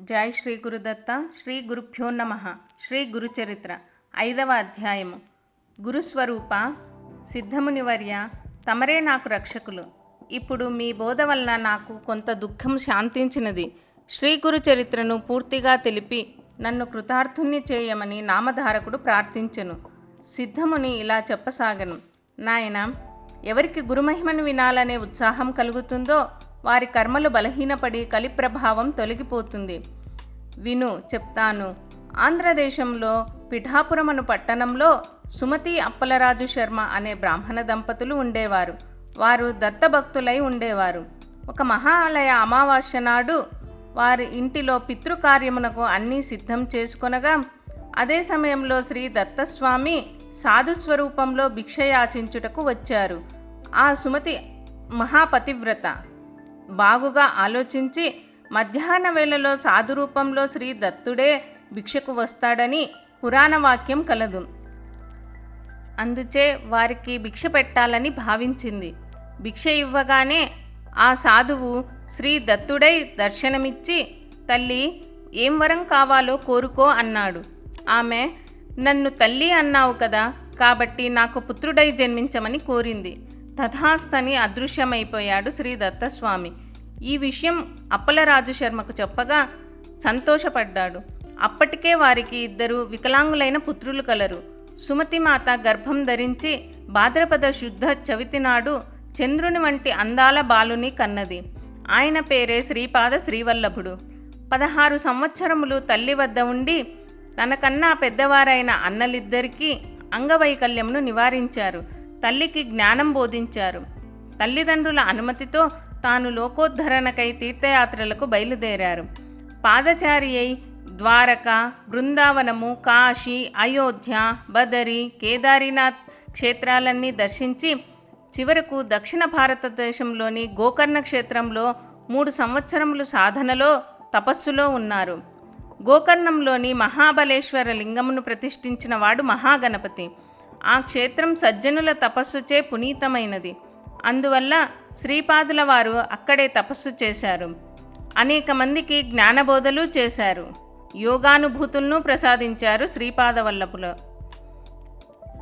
జై శ్రీ గురుదత్త శ్రీ గురుభ్యో నమ. శ్రీ గురుచరిత్ర. ఐదవ అధ్యాయము. గురుస్వరూప సిద్ధమునివర్య తమరే నాకు రక్షకులు. ఇప్పుడు మీ బోధ వలన నాకు కొంత దుఃఖం శాంతించినది. శ్రీ గురు చరిత్రను పూర్తిగా తెలిపి నన్ను కృతార్థుణ్ణి చేయమని నామధారకుడు ప్రార్థించెను. సిద్ధముని ఇలా చెప్పసాగను. నాయన ఎవరికి గురుమహిమను వినాలనే ఉత్సాహం కలుగుతుందో వారి కర్మలు బలహీనపడి కలి ప్రభావం తొలగిపోతుంది. విను చెప్తాను. ఆంధ్రదేశంలో పిఠాపురమను పట్టణంలో సుమతి అప్పలరాజు శర్మ అనే బ్రాహ్మణ దంపతులు ఉండేవారు. వారు దత్తభక్తులై ఉండేవారు. ఒక మహాలయ అమావాస్య నాడు వారి ఇంటిలో పితృకార్యమునకు అన్నీ సిద్ధం చేసుకొనగా అదే సమయంలో శ్రీ దత్తస్వామి సాధు స్వరూపంలో భిక్ష యాచించుటకు వచ్చారు. ఆ సుమతి మహాపతివ్రత. బాగుగా ఆలోచించి మధ్యాహ్న వేళలో సాధు రూపంలో శ్రీ దత్తుడే భిక్షకు వస్తాడని పురాణ వాక్యం కలదు. అందుచే వారికి భిక్ష పెట్టాలని భావించింది. భిక్ష ఇవ్వగానే ఆ సాధువు శ్రీ దత్తుడై దర్శనమిచ్చి తల్లి ఏం వరం కావాలో కోరుకో అన్నాడు. ఆమె నన్ను తల్లి అన్నావు కదా కాబట్టి నాకు పుత్రుడై జన్మించమని కోరింది. తథాస్తని అదృశ్యమైపోయాడు శ్రీ దత్తస్వామి. ఈ విషయం అప్పలరాజు శర్మకు చెప్పగా సంతోషపడ్డాడు. అప్పటికే వారికి ఇద్దరు వికలాంగులైన పుత్రులు కలరు. సుమతిమాత గర్భం ధరించి భాద్రపద శుద్ధ చవితి నాడు చంద్రుని వంటి అందాల బాలుని కన్నది. ఆయన పేరే శ్రీపాద శ్రీవల్లభుడు. పదహారు సంవత్సరములు తల్లి వద్ద ఉండి తనకన్నా పెద్దవారైన అన్నలిద్దరికీ అంగవైకల్యమును నివారించారు. తల్లికి జ్ఞానం బోధించారు. తల్లిదండ్రుల అనుమతితో తాను లోకోద్ధరణకై తీర్థయాత్రలకు బయలుదేరారు. పాదచారి అయి ద్వారక బృందావనము కాశీ అయోధ్య బదరి కేదారీనాథ్ క్షేత్రాలన్నీ దర్శించి చివరకు దక్షిణ భారతదేశంలోని గోకర్ణ క్షేత్రంలో మూడు సంవత్సరములు సాధనలో తపస్సులో ఉన్నారు. గోకర్ణంలోని మహాబలేశ్వర లింగమును ప్రతిష్ఠించిన వాడు మహాగణపతి. ఆ క్షేత్రం సజ్జనుల తపస్సుచే పునీతమైనది. అందువల్ల శ్రీపాదుల వారు అక్కడే తపస్సు చేశారు. అనేక మందికి జ్ఞానబోధలు చేశారు. యోగానుభూతులను ప్రసాదించారు శ్రీపాద వల్లభులు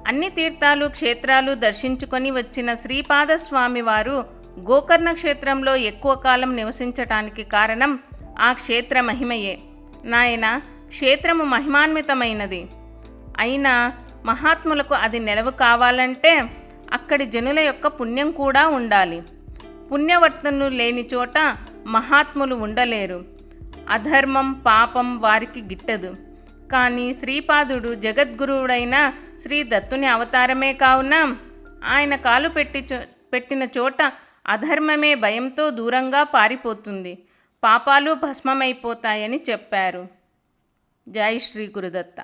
అన్ని తీర్థాలు క్షేత్రాలు దర్శించుకొని వచ్చిన శ్రీపాద స్వామి వారు గోకర్ణ క్షేత్రంలో ఎక్కువ కాలం నివసించటానికి కారణం ఆ క్షేత్ర మహిమయే. నాయన క్షేత్రము మహిమాన్వితమైనది. అయినా మహాత్ములకు అది నెలవు కావాలంటే అక్కడి జనుల యొక్క పుణ్యం కూడా ఉండాలి. పుణ్యవర్తనులు లేని చోట మహాత్ములు ఉండలేరు. అధర్మం పాపం వారికి గిట్టదు. కానీ శ్రీపాదుడు జగద్గురువుడైన శ్రీ దత్తుని అవతారమే కావున ఆయన కాలు పెట్టి చో పెట్టిన చోట అధర్మమే భయంతో దూరంగా పారిపోతుంది. పాపాలు భస్మమైపోతాయని చెప్పారు. జై శ్రీ గురుదత్త.